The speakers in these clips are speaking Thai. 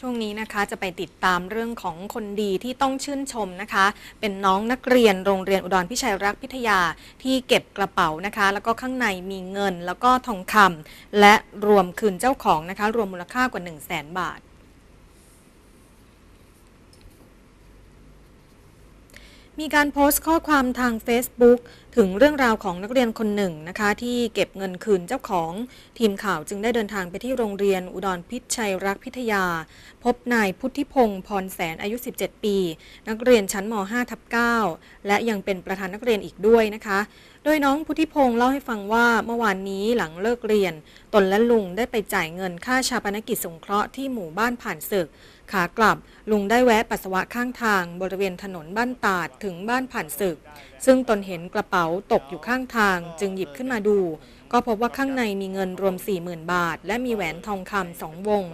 ช่วงนี้นะคะจะไปติดตามเรื่องของคนดีที่ต้องชื่นชมนะคะ เป็นน้องนักเรียนโรงเรียนอุดรพิชัยรักพิทยาที่เก็บกระเป๋านะคะ แล้วก็ข้างในมีเงินแล้วก็ทองคำและรวมคืนเจ้าของนะคะ รวมมูลค่ากว่า 1 0 0 0 0แสนบาท มีการโพสต์ข้อความทาง Facebook ถึงเรื่องราวของนักเรียนคนหนึ่งนะคะ ที่เก็บเงินคืนเจ้าของทีมข่าวจึงได้เดินทางไปที่โรงเรียนอุดรพิชัยรักพิทยา พบนายพุทธิพงศ์พรแสนอายุ 17 ปี นักเรียนชั้นม 5 ทับ9และยังเป็นประธานนักเรียนอีกด้วยนะคะ โดยน้องพุทธิพงศ์เล่าให้ฟังว่าเมื่อวานนี้หลังเลิกเรียน ตนและลุงได้ไปจ่ายเงินค่าชาปนกิจสงเคราะห์ที่หมู่บ้านผ่านศึก ขากลับลุงได้แวะปัสสาวะข้างทางบริเวณถนนบ้านตาดถึงบ้านผ่านศึก ซึ่งตนเห็นกระเป๋าตกอยู่ข้างทาง จึงหยิบขึ้นมาดู ก็พบว่าข้างในมีเงินรวม 40,000 บาท และมีแหวนทองคำสองวง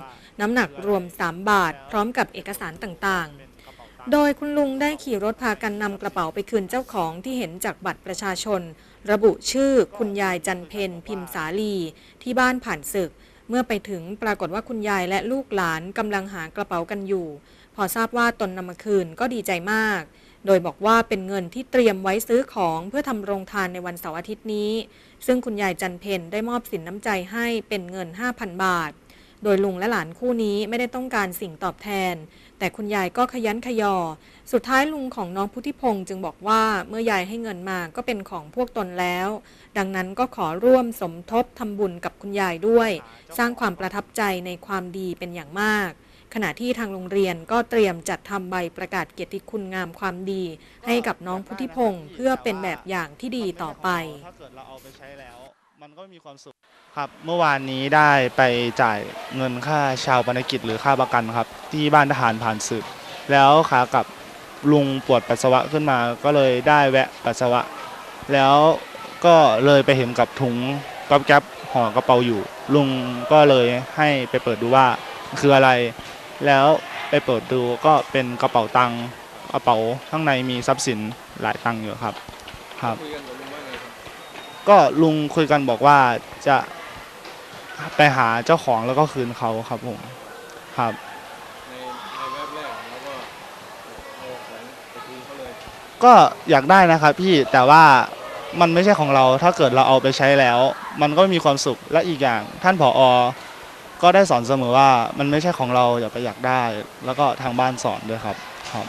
น้ำหนักรวม 3 บาท พร้อมกับเอกสารต่างๆ โดยคุณลุงได้ขี่รถพากันนำกระเป๋าไปคืนเจ้าของที่เห็นจากบัตรประชาชน ระบุชื่อคุณยายจันเพนพิมพ์สาลี ที่บ้านผ่านศึก เมื่อไปถึงปรากฏว่าคุณยายและลูกหลานกำลังหากระเป๋ากันอยู่ พอทราบว่าตนนำมาคืนก็ดีใจมาก โดยบอกว่าเป็นเงินที่เตรียมไว้ซื้อของเพื่อทำโรงทานในวันเสาร์อาทิตย์นี้ ซึ่งคุณยายจันเพนได้มอบสินน้ำใจให้เป็นเงิน 5,000 บาท โดยลุงและหลานคู่นี้ไม่ได้ต้องการสิ่งตอบแทน แต่คุณยายก็ขยันขยอ สุดท้ายลุงของน้องพุทธิพงศ์จึงบอกว่าเมื่อยายให้เงินมาก็เป็นของพวกตนแล้ว ดังนั้นก็ขอร่วมสมทบทำบุญกับคุณยายด้วย สร้างความประทับใจในความดีเป็นอย่างมาก ขณะที่ทางโรงเรียนก็เตรียมจัดทำใบประกาศเกียรติคุณงามความดี ให้กับน้องพุทธิพงศ์เพื่อเป็นแบบอย่างที่ดีต่อไปถ้าเกิดเราเอาไปใช้แล้ว มันก็มีความสุขครับ เมื่อวานนี้ได้ไปจ่ายเงินค่าชาวปนกิจหรือค่าประกันครับ ที่บ้านทหารผ่านศึก แล้วขากลับลุงปวดปัสสาวะขึ้นมา ก็เลยได้แวะปัสสาวะ แล้วก็เลยไปเห็นกับถุงก๊อบแก๊บห่อกระเป๋าอยู่ ลุงก็เลยให้ไปเปิดดูว่าคืออะไร แล้วไปเปิดดูก็เป็นกระเป๋าตังค์กระเป๋าข้างในมีทรัพย์สินหลายตังค์อยู่ครับ ครับคุยกันกับลุงว่าไงครับ ก็ลุงคุยกันบอกว่าจะไปหาเจ้าของแล้วก็คืนเขาครับผมครับ ในในแวบแรกแล้วก็เอาของไปคืนเขาเลยก็อยากได้นะครับพี่แต่ว่ามันไม่ใช่ของเราถ้าเกิดเราเอาไปใช้แล้ว มันก็มีความสุขและอีกอย่าง ท่านผออก็ได้สอนเสมอว่ามันไม่ใช่ของเราอย่าไปอยากได้ แล้วก็ทางบ้านสอนด้วยครับครับ